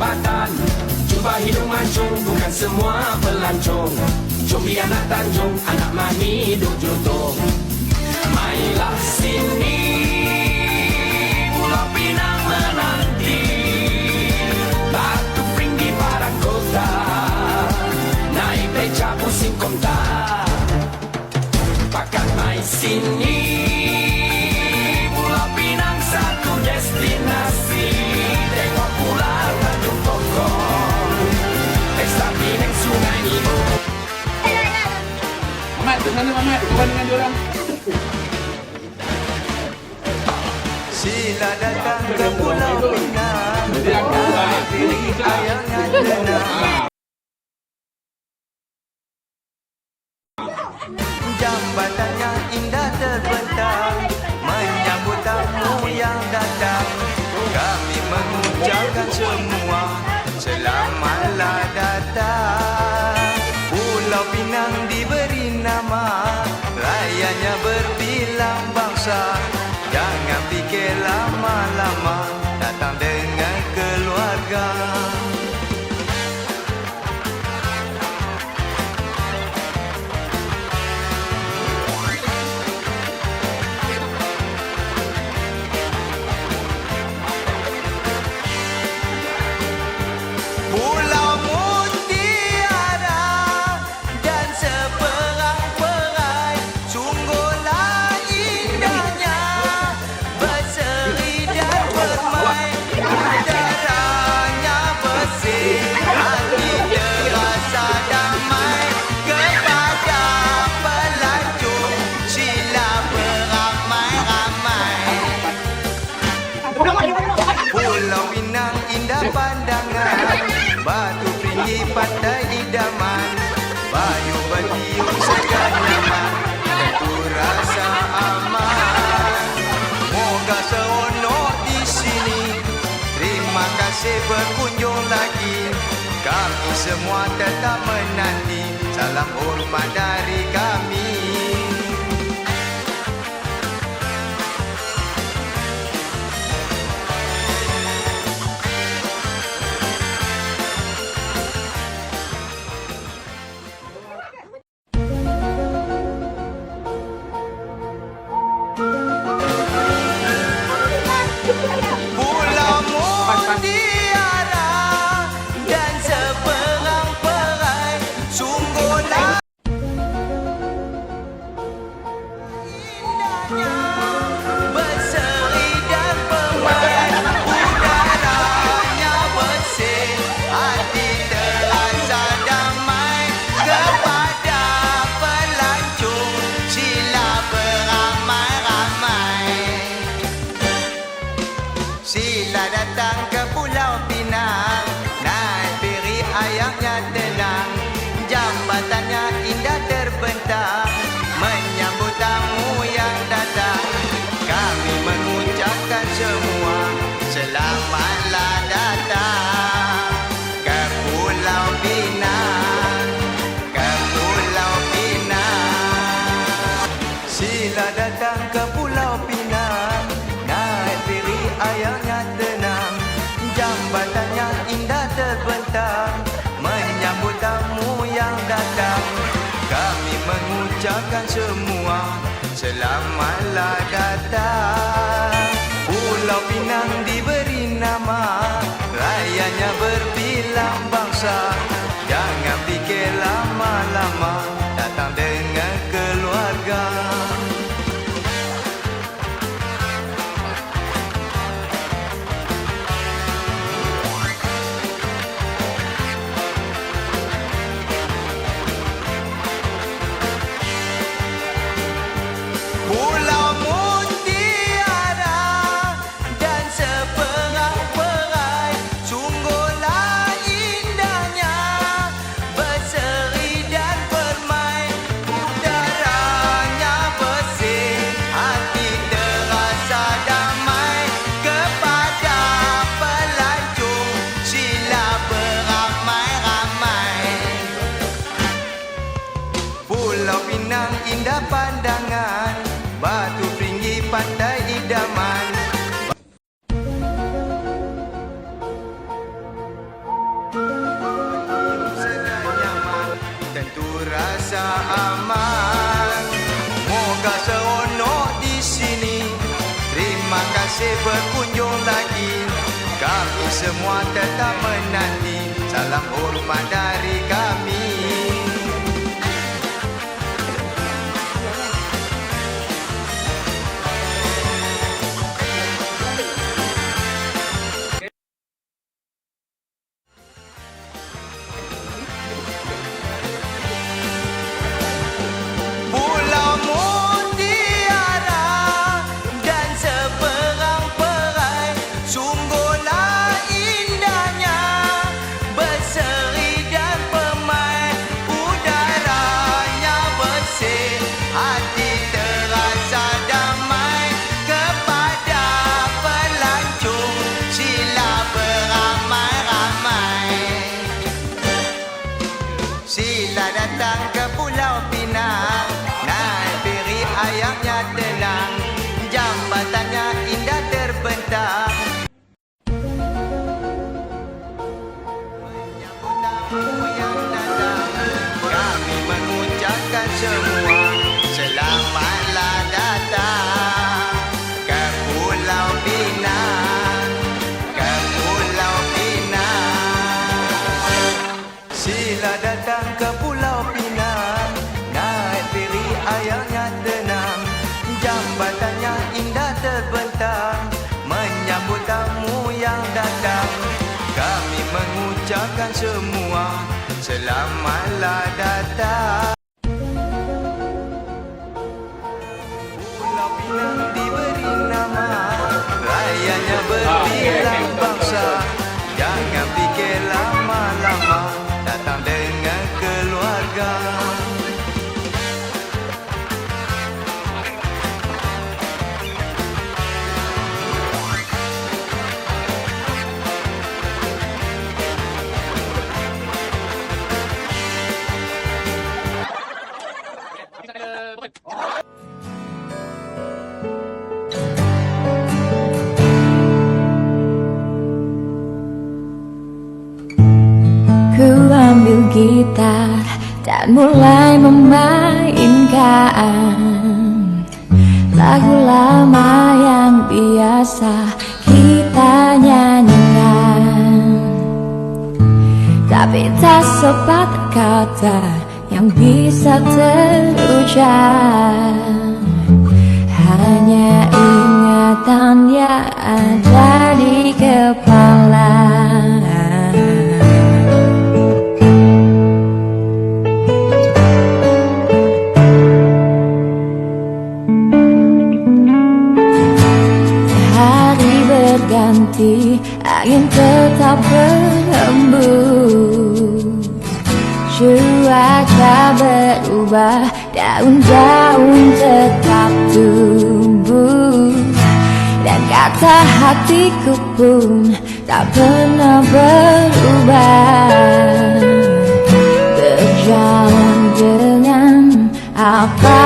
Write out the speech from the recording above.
ikut jambatan. Cuba hidung mancung bukan semua pelancong. Cumbi anak Tanjung anak mami duk jutung Mailah sini sini ke sana Mamat. Kawan dengan dia orang. Sila datang ke Pulau Pinang diri ayahnya tenang Jambatannya indah terbentang Menyambut tamu yang datang Kami mengucapkan semua Selamatlah datang Kasih berkunjung lagi. Kami semua tetap menanti Salam hormat dari kami Sila datang ke datang Kami mengucapkan semua Selamatlah datang Moga seronok di sini. Terima kasih berkunjung lagi. Kami semua tetap menanti Salam hormat dari kami Sila datang ke Pulau Pinang. Naik feri ayamnya tenang Jambatannya indah tamu yang datang. Kami mengucapkan semua Selamatlah datang gitar dan mulai memainkan. Lagu lama yang biasa kita nyanyikan. Tapi tak sepatah kata yang bisa terucap. Hanya ingatan yang ada di kepala Cuaca berubah, daun-daun tetap tumbuh. Dan kata hatiku pun tak pernah berubah. Berjalan dengan apa